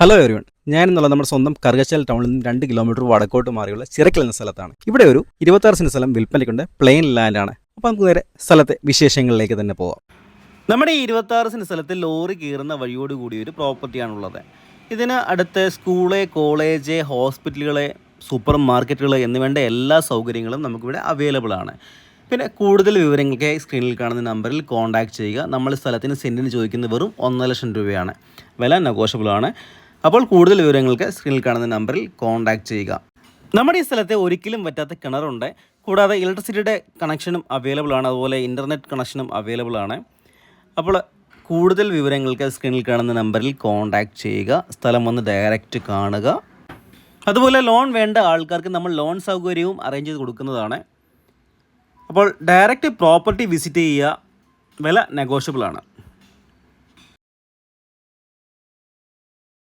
Hello everyone ഞാൻ എന്നുള്ള നമ്മുടെ സ്വന്തം കറുകച്ചാൽ ടൗണിൽ നിന്ന് രണ്ട് കിലോമീറ്റർ വടക്കോട്ട് മാറിയുള്ള ചിറക്കൽ എന്ന സ്ഥലത്താണ്. ഇവിടെ ഒരു ഇരുപത്താറ് സെന്റ് സ്ഥലം വിൽപ്പനയ്ക്കുണ്ട്. പ്ലെയിൻ ലാൻഡ് ആണ്. അപ്പോൾ നമുക്ക് നേരെ സ്ഥലത്തെ വിശേഷങ്ങളിലേക്ക് തന്നെ പോവാം. നമ്മുടെ ഈ ഇരുപത്താറ് സെന്റ് സ്ഥലത്ത് ലോറി കീറുന്ന വഴിയോട് കൂടിയ ഒരു പ്രോപ്പർട്ടിയാണുള്ളത് ഇതിന് അടുത്ത് സ്കൂൾ കോളേജ് ഹോസ്പിറ്റലുകൾ സൂപ്പർ മാർക്കറ്റുകൾ എന്നിവേണ്ട എല്ലാ സൗകര്യങ്ങളും നമുക്കിവിടെ അവൈലബിൾ ആണ്. പിന്നെ കൂടുതൽ വിവരങ്ങൾക്ക് സ്ക്രീനിൽ കാണുന്ന നമ്പറിൽ കോൺടാക്ട് ചെയ്യുക. നമ്മൾ സ്ഥലത്തിന് സെന്റിന് ചോദിക്കുന്നത് വെറും ഒന്നര ലക്ഷം രൂപയാണ്. വില നെഗോഷ്യബിൾ ആണ്. അപ്പോൾ കൂടുതൽ വിവരങ്ങൾക്ക് സ്ക്രീനിൽ കാണുന്ന നമ്പറിൽ കോൺടാക്ട് ചെയ്യുക. നമ്മുടെ ഈ സ്ഥലത്തെ ഒരിക്കലും പറ്റാത്ത കിണറുണ്ട്. കൂടാതെ ഇലക്ട്രിസിറ്റിയുടെ കണക്ഷനും അവൈലബിൾ ആണ്. അതുപോലെ ഇന്റർനെറ്റ് കണക്ഷനും അവൈലബിൾ ആണ്. അപ്പോൾ കൂടുതൽ വിവരങ്ങൾക്ക് സ്ക്രീനിൽ കാണുന്ന നമ്പറിൽ കോൺടാക്ട് ചെയ്യുക. സ്ഥലം വന്ന് ഡയറക്റ്റ് കാണുക. അതുപോലെ ലോൺ വേണ്ട ആൾക്കാർക്ക് നമ്മൾ ലോൺ സൗകര്യവും അറേഞ്ച് ചെയ്ത് കൊടുക്കുന്നതാണ്. അപ്പോൾ ഡയറക്റ്റ് പ്രോപ്പർട്ടി വിസിറ്റ് ചെയ്യുക വില നെഗോഷ്യബിൾ ആണ്.